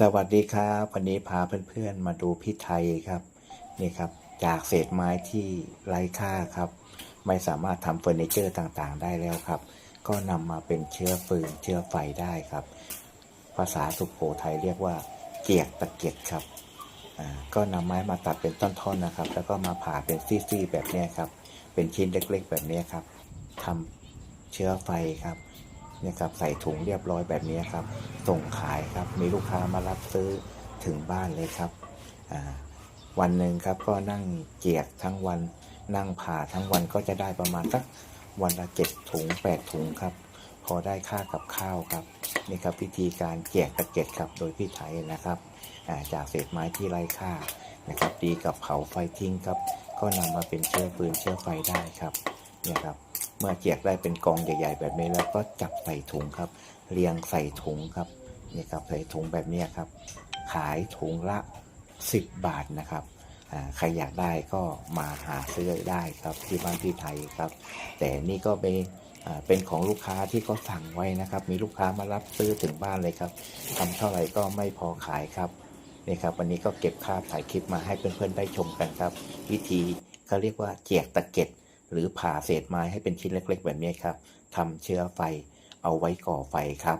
สวัสดีครับ วันนี้พาเพื่อนๆมาดูพี่ไทยครับนี่ครับ จากเศษไม้ที่ไร้ค่าครับ ไม่สามารถทำเฟอร์นิเจอร์ต่างๆ ได้แล้วครับ ก็นำมาเป็นเชื้อฟืนเชื้อไฟได้ครับ ภาษาสุโขทัยเรียกว่า เกียกตะเกียกครับก็นำไม้มาตัดเป็นต้นๆนนะครับ แล้วก็มาผ่าเป็นซี่ๆแบบนี้ครับ เป็นชิ้นเล็กๆ แบบนี้ครับทำเชื้อไฟครับ เนี่ยครับใส่ถุงเรียบร้อยแบบนี้ครับ ส่งขายครับมีลูกค้ามารับซื้อถึงบ้านเลยครับวันหนึ่งครับก็นั่งเกียกทั้งวันนั่งผ่าทั้งวันก็จะได้ประมาณสักวันละเจ็ดถุงแปดถุงครับ พอได้ค่ากับข้าวครับนี่ครับวิธีการเกียกตะเก็ดครับโดยพี่ไทยนะครับจากเศษไม้ที่ไร้ค่านะครับดีกับเผาไฟทิ้งครับ ก็นำมาเป็นเชื้อปืนเชื้อไฟได้ครับเนี่ยครับ เมื่อเจียกได้เป็นกองใหญ่ ๆ แบบนี้แล้วก็จับใส่ถุงครับ เรียงใส่ถุงครับนี่ครับใส่ถุงแบบนี้ครับ ขายถุงละ 10 บาทนะครับใครอยากได้ก็มาหาซื้อได้ครับที่บ้านพี่ไทยครับ แต่นี่ก็เป็นเป็นของลูกค้าที่เขาสั่งไว้นะครับ มีลูกค้ามารับซื้อถึงบ้านเลยครับทำเท่าไหร่ก็ไม่พอขายครับนี่ครับวันนี้ก็เก็บภาพถ่ายคลิปมาให้เพื่อนๆได้ชมกันครับ วิธีเขาเรียกว่าเจียกตะเก็ด หรือผ่าเศษไม้ให้เป็นชิ้นเล็ก ๆ แบบนี้ครับทำเชื้อไฟเอาไว้ก่อไฟครับ